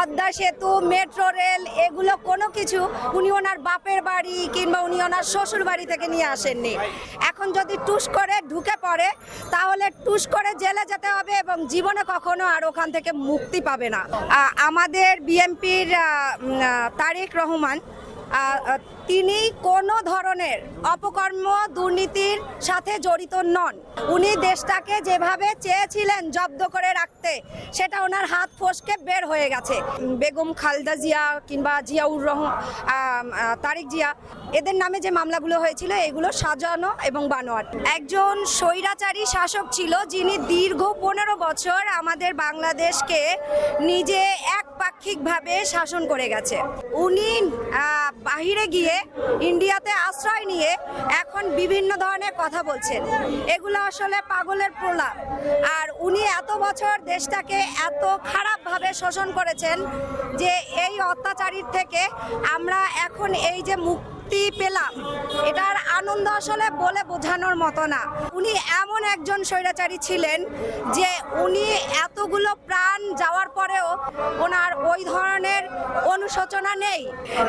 পদ্মা সেতু, metro rail, এগুলো কোনো কিছু উনি ওনার বাপের বাড়ি কিংবা উনি ওনার শ্বশুর বাড়ি থেকে নিয়ে আসেননি। এখন যদি টুস করে ঢুকে পড়ে, তাহলে টুস করে জেলে যেতে হবে এবং জীবনে কখনো আর ওখান থেকে মুক্তি পাবে না। আমাদের বিএনপির তারেক রহমান তিনি কোনো ধরনের অপকর্ম, দুর্নীতির সাথে জড়িত নন। উনি দেশটাকে যেভাবে চেয়েছিলেন জব্দ করে রাখতে, সেটা ওনার হাত ফসকে বের হয়ে গেছে। বেগম খালদা জিয়া কিংবা জিয়াউর রহমান তারিক জিয়া, এদের নামে যে মামলাগুলো হয়েছিল, এগুলো সাজানো এবং বানোয়াট। একজন স্বৈরাচারী শাসক ছিল, যিনি দীর্ঘ পনেরো বছর আমাদের বাংলাদেশকে নিজে একপাক্ষিকভাবে শাসন করে গেছে। উনি বাহিরে গিয়ে ইন্ডিয়াতে আশ্রয় নিয়ে এখন বিভিন্ন ধরনের কথা বলছেন। এগুলো আসলে পাগলের প্রলাপ। আর উনি এত বছর দেশটাকে এত খারাপভাবে শোষণ করেছেন যে এই অত্যাচারীর থেকে আমরা এখন এই যে মুক্তি পেলাম। এটার আনন্দ আসলে বলে বোঝানোর মতো না। উনি এমন একজন স্বৈরাচারী ছিলেন যে উনি এতগুলো প্রাণ যাওয়ার পরেও ওনার ওই ধরনের অনুশোচনা নেই।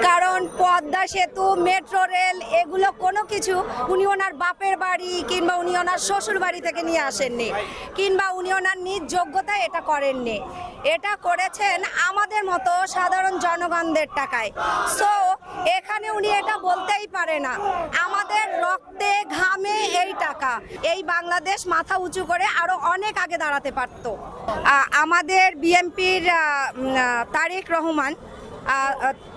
কারণ পদ্মা সেতু, মেট্রো রেল, এগুলো কোনো কিছু উনি ওনার বাপের বাড়ি কিংবা উনি ওনার শ্বশুর বাড়ি থেকে নিয়ে আসেননি কিংবা উনি ওনার নিজ যোগ্যতায় এটা করেননি। এটা করেছেন আমাদের মতো সাধারণ জনগণদের টাকায়। সো এখানে উনি এটা বলতেই পারে না। আমাদের রক্তে, ঘামে এই টাকা। এই বাংলাদেশ মাথা উঁচু করে আরও অনেক আগে দাঁড়াতে পারত। আমাদের বিএনপির তারেক রহমান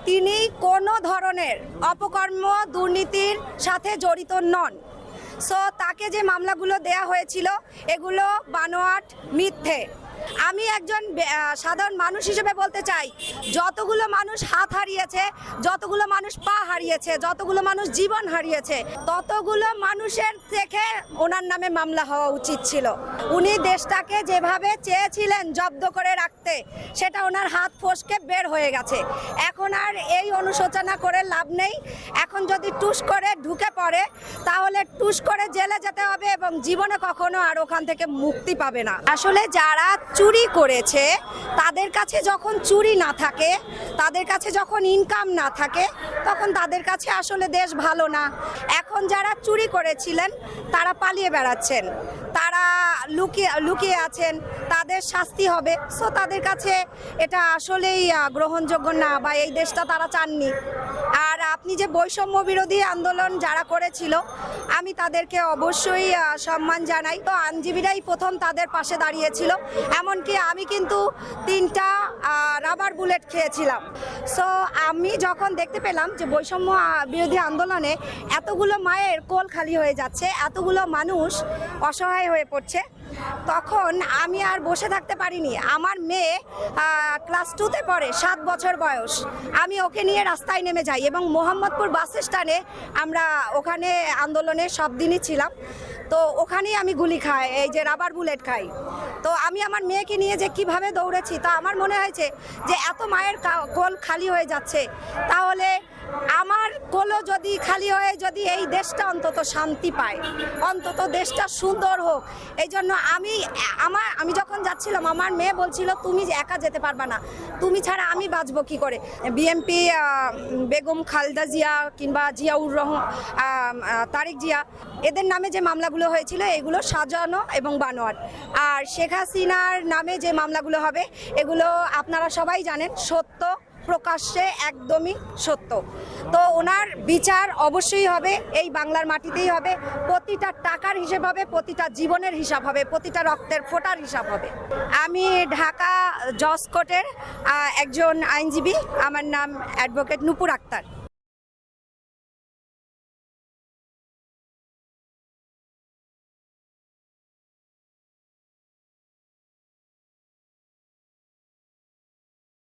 তিনি কোনো ধরনের অপকর্ম, দুর্নীতির সাথে জড়িত নন। সো তাকে যে মামলাগুলো দেয়া হয়েছিল, এগুলো বানোয়াট মিথ্যে। আমি একজন সাধারণ মানুষ হিসেবে বলতে চাই, যতগুলো মানুষ হাত হারিয়েছে, যতগুলো মানুষ পা হারিয়েছে, যতগুলো মানুষ জীবন হারিয়েছে, ততগুলো মানুষের থেকে ওনার নামে মামলা হওয়া উচিত ছিল। উনি দেশটাকে যেভাবে চেয়েছিলেন জব্দ করে রাখতে, সেটা ওনার হাত ফসকে বের হয়ে গেছে। এখন আর এই অনুশোচনা করে লাভ নেই। এখন যদি টুস করে ঢুকে পড়ে, তাহলে টুস করে জেলে যেতে হবে এবং জীবনে কখনো আর ওখান থেকে মুক্তি পাবে না। আসলে যারা চুরি করেছে, তাদের কাছে যখন চুরি না থাকে, তাদের কাছে যখন ইনকাম না থাকে, তখন তাদের কাছে আসলে দেশ ভালো না। এখন যারা চুরি করেছিলেন, তারা পালিয়ে বেড়াচ্ছেন। তারা লুকিয়ে লুকিয়ে আছেন, তাদের শাস্তি হবে। সো তাদের কাছে এটা আসলেই গ্রহণযোগ্য না বা এই দেশটা তারা চাননি। আর আপনি যে বৈষম্য বিরোধী আন্দোলন যারা করেছিল, আমি তাদেরকে অবশ্যই সম্মান জানাই। তো আইনজীবীরাই প্রথম তাদের পাশে দাঁড়িয়েছিল। এমনকি আমি কিন্তু তিনটা রাবার বুলেট খেয়েছিলাম। সো আমি যখন দেখতে পেলাম যে বৈষম্য বিরোধী আন্দোলনে এতগুলো মায়ের কোল খালি হয়ে যাচ্ছে, এতগুলো মানুষ অসহায় হয়ে পড়ছে তখন আমি আর বসে থাকতে পারিনি। আমার মেয়ে ক্লাস টুতে পড়ে, সাত বছর বয়স। আমি ওকে নিয়ে রাস্তায় নেমে যাই এবং মোহাম্মদপুর বাস স্ট্যান্ডে আমরা ওখানে আন্দোলনে সব দিনই ছিলাম। তো ওখানেই আমি গুলি খাই, এই যে রাবার বুলেট খাই। তো আমি আমার মেয়েকে নিয়ে যে কীভাবে দৌড়েছি, তা আমার মনে হয়েছে যে এত মায়ের কোল খালি হয়ে যাচ্ছে। তাহলে আমার কোলও যদি খালি হয়ে যদি এই দেশটা অন্তত শান্তি পায়, অন্তত দেশটা সুন্দর হোক, এই জন্য আমি, আমার, আমি যখন যাচ্ছিলাম, আমার মেয়ে বলছিল, তুমি একা যেতে পারবা না, তুমি ছাড়া আমি বাঁচবো কি করে? বিএমপি বেগম খালদা জিয়া কিংবা জিয়াউর রহমান তারিক জিয়া, এদের নামে যে মামলাগুলো হয়েছিল, এগুলো সাজানো এবং বানোয়াট। আর শেখ হাসিনার নামে যে মামলাগুলো হবে, এগুলো আপনারা সবাই জানেন, সত্য। প্রকাশ্যে একদমই সত্য। তো ওনার বিচার অবশ্যই হবে, এই বাংলার মাটিতেই হবে। প্রতিটা টাকার হিসেব হবে, প্রতিটা জীবনের হিসাব হবে, প্রতিটা রক্তের ফোটার হিসাব হবে। আমি ঢাকা জজ একজন আইনজীবী, আমার নাম অ্যাডভোকেট নুপুর আক্তার।